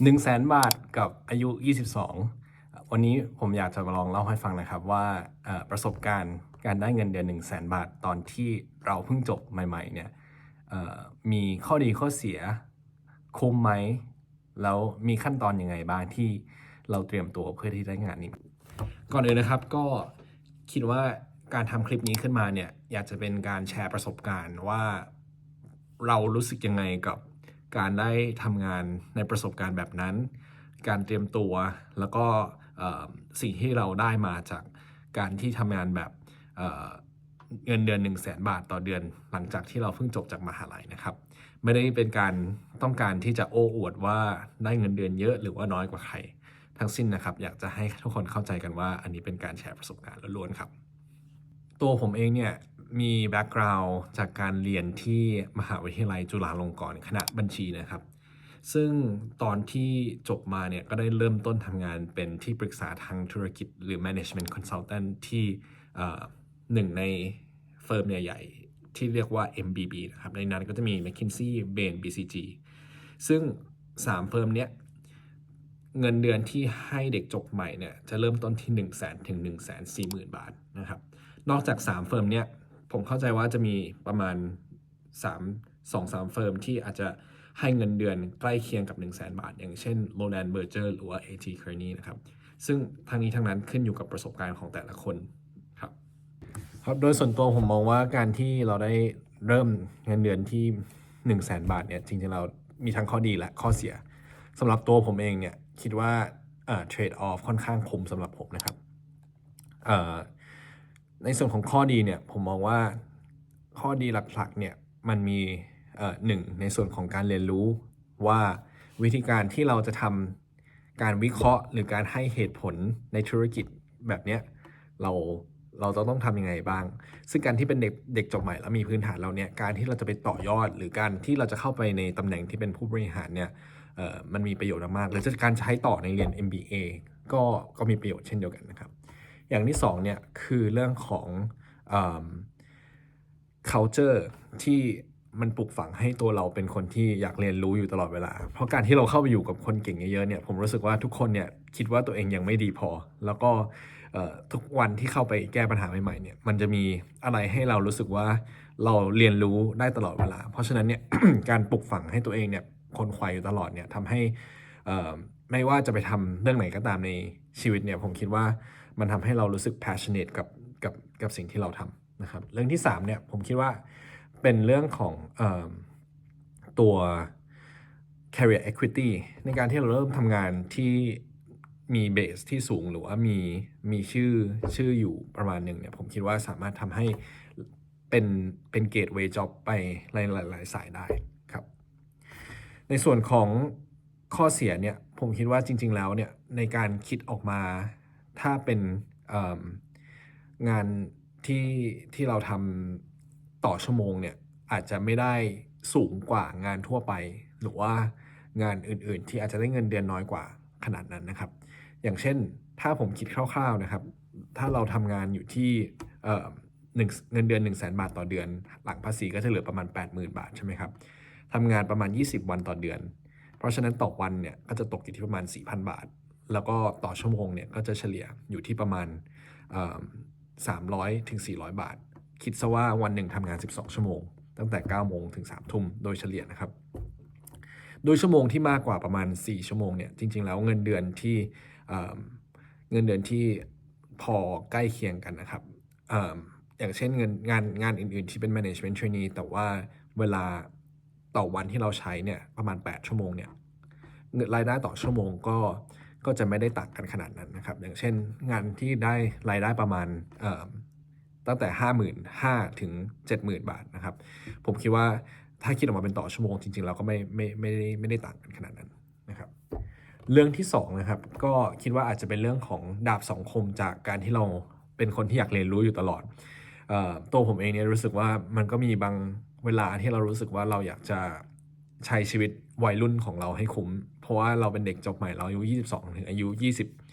1 0 0 0 0แสนบาทกับอายุ 22 วันนี้ผมอยากจะมาลองเล่าให้ฟังนะครับว่าประสบการณ์การได้เงินเดือน 1 0 0 0 0แสนบาทตอนที่เราเพิ่งจบใหม่ ๆ เนี่ยมีข้อดีข้อเสียคุ้มไหม แล้วมีขั้นตอนยังไงบ้างที่เราเตรียมตัวเพื่อที่ได้งานนี้ ก่อนอื่นนะครับก็คิดว่าการทำคลิปนี้ขึ้นมาเนี่ยอยากจะเป็นการแชร์ประสบการณ์ว่าเรารู้สึกยังไงกับ การได้ทำงานในประสบการณ์แบบนั้น การเตรียมตัวแล้วก็สิ่งที่เราได้มาจากการที่ทำงานแบบเเงินเดือน1 0 0 0 0แสนบาทต่อเดือน หลังจากที่เราเพิ่งจบจากมหาลัยนะครับ ไม่ได้เป็นการต้องการที่จะโอ้อวดว่าได้เงินเดือนเยอะหรือว่าน้อยกว่าใคร ทั้งสิ้นนะครับ อยากจะให้ทุกคนเข้าใจกันว่า อันนี้เป็นการแชร์ประสบการณ์ล้วนๆครับ ตัวผมเองเนี่ย มีแบ็กกราวด์จากการเรียนที่มหาวิทยาลัยจุฬาลงกรณ์คณะบัญชีนะครับ ซึ่งตอนที่จบมาเนี่ยก็ได้เริ่มต้นทำงานเป็นที่ปรึกษาทางธุรกิจหรือ management consultant ที่หนึ่งในเฟิร์มใหญ่ๆ ที่เรียกว่า MBB นะครับ ในนั้นก็จะมี McKinsey, Bain, BCG ซึ่ง 3 เฟิร์มเนี้ยเงินเดือนที่ให้เด็กจบใหม่เนี่ยจะเริ่มต้นที่ 1 0 0 0 0แถึง1 4 0 0 0 0 บาทนะครับ นอกจาก 3 เฟิร์มเนี้ย ผมเข้าใจว่าจะมีประมาณ 3 2 3 เฟิร์มที่อาจจะให้เงินเดือนใกล้เคียงกับ 1 0 0 0 0 0 บาท อย่างเช่น Roland Berger หรือว่า AT Kearney นะครับ ซึ่งทางนี้ทางนั้นขึ้นอยู่กับประสบการณ์ของแต่ละคนครับ ครับ โดยส่วนตัวผมมองว่าการที่เราได้เริ่มเงินเดือนที่ 1 0 0 0 0แบาทเนี่ยจริงๆเรามีทั้งข้อดีและข้อเสียสำหรับตัวผมเองเนี่ยคิดว่าเทรดออฟค่อนข้างคุ้มสำหรับผมนะครับ ในส่วนของข้อดีเนี่ยผมมองว่าข้อดีหลักๆเนี่ยมันมีหนึ่งในส่วนของการเรียนรู้ว่าวิธีการที่เราจะทำการวิเคราะห์ หรือการให้เหตุผลในธุรกิจแบบเนี้ยเราเราจะต้องทำยังไงบ้าง ซึ่งการที่เป็นเด็กเด็กจบใหม่แล้วมีพื้นฐานเราเนี่ยการที่เราจะไปต่อยอด หรือการที่เราจะเข้าไปในตำแหน่งที่เป็นผู้บริหารเนี่ยมันมีประโยชน์มากหรือจะการใช้ต่อในเรียน MBA ก็ก็มีประโยชน์เช่นเดียวกันนะครับ อย่างที่สองเนี่ยคือเรื่องของอ culture ที่มันปลูกฝังให้ตัวเราเป็นคนที่อยากเรียนรู้อยู่ตลอดเวลา เพราะการที่เราเข้าไปอยู่กับคนเก่งเยอะๆเนี่ย ผมรู้สึกว่าทุกคนเนี่ยคิดว่าตัวเองยังไม่ดีพอ แล้วก็ทุกวันที่เข้าไปแก้ปัญหาใหม่ๆเนี่ย มันจะมีอะไรให้เรารู้สึกว่าเราเรียนรู้ได้ตลอดเวลา เพราะฉะนั้นเนี่ยการปลูกฝังให้ตัวเองเนี่ยคนควายอยู่ตลอดเนี่ยทำให้ไม่ว่าจะไปทำเรื่องไหนก็ตามในชีวิตเนี่ย ผมคิดว่า มันทำให้เรารู้สึก passionate กับกับกับสิ่งที่เราทำนะครับ เรื่องที่3เนี่ยผมคิดว่าเป็นเรื่องของออตัว career equity ในการที่เราเริ่มทำงานที่มีเบสที่สูงหรือว่ามีมีชื่อชื่ออยู่ประมาณหนึ่งเนี่ยผมคิดว่าสามารถทำให้เป็นเป็นเกตเวย์จ็อบไปหลายหลายสายได้ครับ ในส่วนของข้อเสียเนี่ยผมคิดว่าจริง ๆ แล้วเนี่ยในการคิดออกมา ถ้าเป็นงานที่ที่เราทำต่อชั่วโมงเนี่ยอาจจะไม่ได้สูงกว่างานทั่วไป หรือว่างานอื่นๆ ที่อาจจะได้เงินเดือนน้อยกว่าขนาดนั้นนะครับ อย่างเช่นถ้าผมคิดคร่าวๆนะครับ ถ้าเราทำงานอยู่ที่เอ่อหนึ่งเงินเดือน 1 0 0 0 0แบาทต่อเดือน หลังภาษีก็จะเหลือประมาณ 80,000 บาทใช่ไหมครับทำงานประมาณ 20 วันต่อเดือน เพราะฉะนั้นต่อวันเนี่ยก็จะตกอยู่ที่ประมาณ 4,000 บาท แล้วก็ต่อชั่วโมงเนี่ยก็จะเฉลี่ยอยู่ที่ประมาณสามร้อยถึง400 บาท คิดซะว่าวันหนึ่งทำงาน 12 ชั่วโมง ตั้งแต่ 9 โมงถึง 3 ทุ่มโดยเฉลี่ยนะครับ โดยชั่วโมงที่มากกว่าประมาณ 4 ชั่วโมงเนี่ยจริง ๆ แล้วเงินเดือนที่เเงินเดือนที่พอใกล้เคียงกันนะครับออย่างเช่นเงินงานงานอื่น ๆ ที่เป็น management trainee แต่ว่าเวลาต่อวันที่เราใช้เนี่ยประมาณ 8 ชั่วโมงเนี่ยรายได้ต่อชั่วโมงก็ ก็จะไม่ได้ต่างกันขนาดนั้นนะครับ อย่างเช่นงานที่ได้รายได้ประมาณตั้งแต่ 5 5 0 0 0ถึง 70,000 บาทนะครับ ผมคิดว่าถ้าคิดออกมาเป็นต่อชั่วโมงจริงๆ เราก็ไม่ไม่ไม่ได้ไม่ได้ต่างกันขนาดนั้นนะครับเรื่องที่สองนะครับก็คิดว่าอาจจะเป็นเรื่องของดาบสองคมจากการที่เราเป็นคนที่อยากเรียนรู้อยู่ตลอดออตัวผมเองเนี่ยรู้สึกว่ามันก็มีบางเวลาที่เรารู้สึกว่าเราอยากจะใช้ชีวิตวัยรุ่นของเราให้คุ้ม ราะว่าเราเป็นเด็กจบใหม่เราอายุ 22 ถึงอายุ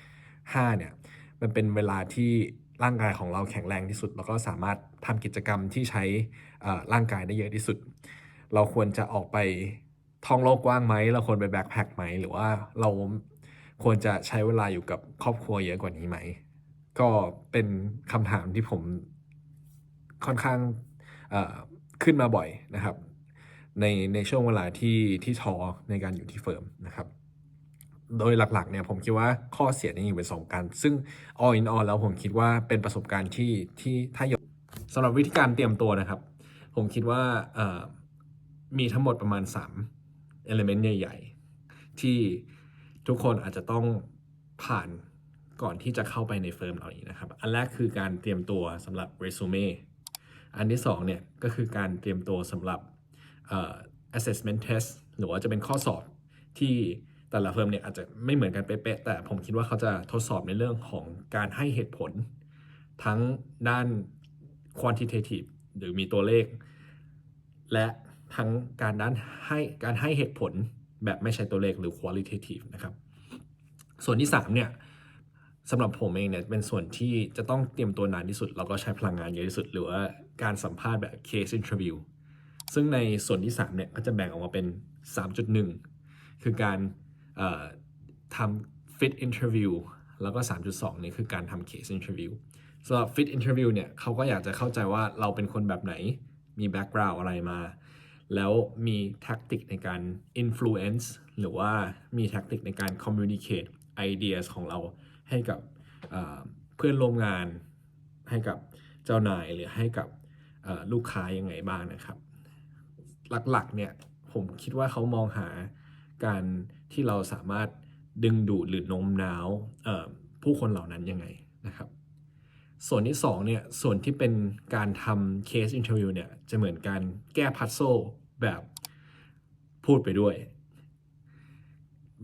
25 เนี่ย มันเป็นเวลาที่ร่างกายของเราแข็งแรงที่สุด แล้วก็สามารถทำกิจกรรมที่ใช้อ่อร่างกายได้เยอะที่สุด เราควรจะออกไปท่องโลกกว้างไหม เราควรไปแบ็คแพคไหม หรือว่าเราควรจะใช้เวลาอยู่กับครอบครัวเยอะกว่านี้ไหม ก็เป็นคำถามที่ผมค่อนข้างอ่อขึ้นมาบ่อยนะครับ ในในช่วงเวลาที่ที่ทอในการอยู่ที่เฟิร์มนะครับโดยหลักๆเนี่ยผมคิดว่าข้อเสียนี่อยู่เป็นสองการซึ่ง all in all แล้วผมคิดว่าเป็นประสบการณ์ที่ที่ถ้ายกสำหรับวิธีการเตรียมตัวนะครับ ผมคิดว่ามีทั้งหมดประมาณ 3 element ใหญ่ ๆ ที่ทุกคนอาจจะต้องผ่านก่อนที่จะเข้าไปในเฟิร์มเราอีกนะครับ อันแรกคือการเตรียมตัวสำหรับเรซูเม่อันที่สองเนี่ยก็คือการเตรียมตัวสำหรับ assessment test หรือว่าจะเป็นข้อสอบที่แต่ละเฟิร์มเนี่ยอาจจะไม่เหมือนกันเป๊ะแต่ผมคิดว่าเขาจะทดสอบในเรื่องของการให้เหตุผล ทั้งด้าน quantitative หรือมีตัวเลข และทั้งการด้านให้การให้เหตุผลแบบไม่ใช่ตัวเลขหรือ qualitative นะครับ ส่วนที่3เนี่ยสำหรับผมเองเนี่ยเป็นส่วนที่จะต้องเตรียมตัวนานที่สุด แล้วก็ใช้พลังงานเยอะที่สุด หรือว่าการสัมภาษณ์แบบ case interview ซึ่งในส่วนที่3เนี่ยก็จะแบ่งออกมาเป็น 3.1 คือการทำ fit interview แล้วก็ 3.2เนี่ยคือการทำ case interview สำหรับ fit interview เนี่ยเขาก็อยากจะเข้าใจว่าเราเป็นคนแบบไหน มี background อะไรมา แล้วมีแท็กติกในการ influence หรือว่ามีแท็กติกในการ communicate ideas ของเราให้กับเพื่อนร่วมงานให้กับเจ้านายหรือให้กับลูกค้ายังไงบ้างนะครับ หลักๆเนี่ยผมคิดว่าเขามองหาการที่เราสามารถดึงดูดหรือโน้มน้าวผู้คนเหล่านั้นยังไงนะครับ ส่วนที่สองเนี่ยส่วนที่เป็นการทำ case interview เนี่ยจะเหมือนการแก้พัซโซแบบพูดไปด้วย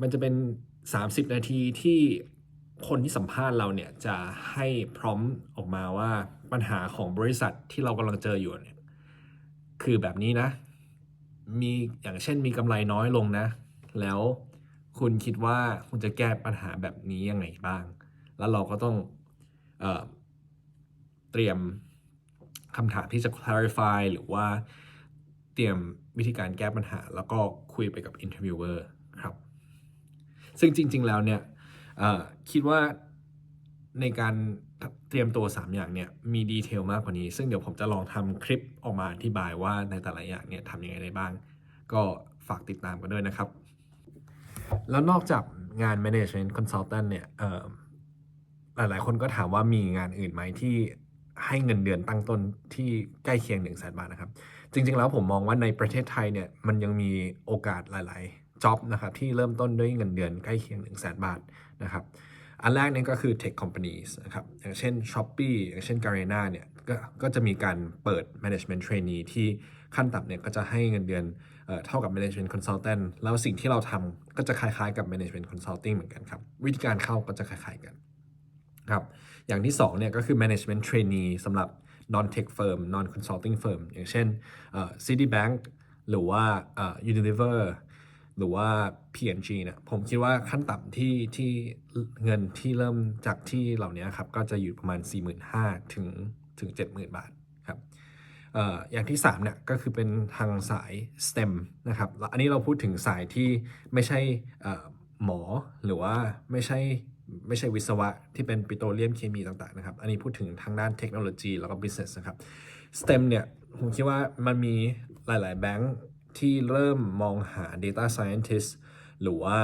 มันจะเป็น 30 นาทีที่คนที่สัมภาษณ์เราเนี่ยจะให้พร้อมออกมาว่าปัญหาของบริษัทที่เรากำลังเจออยู่เนี่ยคือแบบนี้นะ มีอย่างเช่นมีกำไรน้อยลงนะ แล้วคุณคิดว่าคุณจะแก้ปัญหาแบบนี้ยังไงบ้าง แล้วเราก็ต้องเอเตรียมคำถามที่จะ clarify หรือว่าเตรียมวิธีการแก้ปัญหา แล้วก็คุยไปกับ interviewer ครับ ซึ่งจริง ๆ แล้วเนี่ยคิดว่าในการ เตรียมตัว 3 อย่างเนี่ยมีดีเทลมากกว่านี้ ซึ่งเดี๋ยวผมจะลองทำคลิปออกมาอธิบายว่าในแต่ละอย่างเนี่ยทำยังไงได้บ้าง ก็ฝากติดตามกันด้วยนะครับ แล้วนอกจากงาน management consultant เนี่ยเอ่อหลายๆ คนก็ถามว่ามีงานอื่นไหมที่ให้เงินเดือนตั้งต้นที่ใกล้เคียง1นึ่งแสนบาทนะครับ จริง ๆ แล้วผมมองว่าในประเทศไทยเนี่ยมันยังมีโอกาสหลาย ๆจ็อบนะครับที่เริ่มต้นด้วยเงินเดือนใกล้เคียง1นึ่งแสนบาทนะครับ อันแรกเนี่ยก็คือ tech companies นะครับ อย่างเช่น Shopee อย่างเช่น Garena เนี่ยก็ก็จะมีการเปิด management trainee ที่ขั้นต่ำเนี่ยก็จะให้เงินเดือนเออเท่ากับ management consultant แล้วสิ่งที่เราทำก็จะคล้ายๆกับ management consulting เหมือนกันครับ วิธีการเข้าก็จะคล้ายๆกันครับอย่างที่2เนี่ยก็คือ management trainee สำหรับ non tech firm non consulting firm อย่างเช่น Citibank หรือว่า Unilever หรือว่า PNG เนี่ยผมคิดว่าขั้นต่ำที่ที่เงินที่เริ่มจากที่เหล่านี้ครับ ก็จะอยู่ประมาณ 45,000 ถึงถึง 70,000 บาทครับออย่างที่3เนี่ยก็คือเป็นทางสาย STEM นะครับแล้วอันนี้เราพูดถึงสายที่ไม่ใช่หมอหรือว่าไม่ใช่ไม่ใช่วิศวะที่เป็นปิโตรเลียมเคมีต่างๆนะครับ อันนี้พูดถึงทางด้านเทคโนโลยีแล้วก็ business นะครับ STEM เนี่ยผมคิดว่ามันมีหลาย ๆ แบงค์ ที่เริ่มมองหา data scientist หรือว่า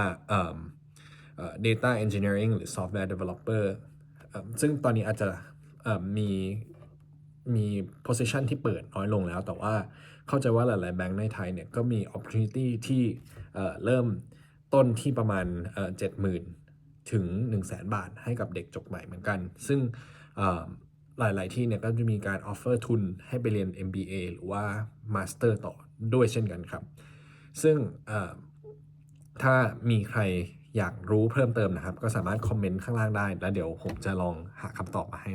data engineering หรือ software developer ซึ่งตอนนี้อาจจะมีมี position ที่เปิดน้อยลงแล้ว แต่ว่าเข้าใจว่าหลาย ๆ แบงค์ในไทยเนี่ยก็มี opportunity ที่เริ่มต้นที่ประมาณเจ็ดหมื่นถึง 1 0 0 0 0แบาทให้กับเด็กจบใหม่เหมือนกัน ซึ่งหลาย ๆ ที่เนี่ยก็จะมีการ offer ทุนให้ไปเรียน MBA หรือว่า Master ต่อ ด้วยเช่นกันครับ ซึ่งถ้ามีใครอยากรู้เพิ่มเติมนะครับ ก็สามารถคอมเมนต์ข้างล่างได้ แล้วเดี๋ยวผมจะลองหาคำตอบมาให้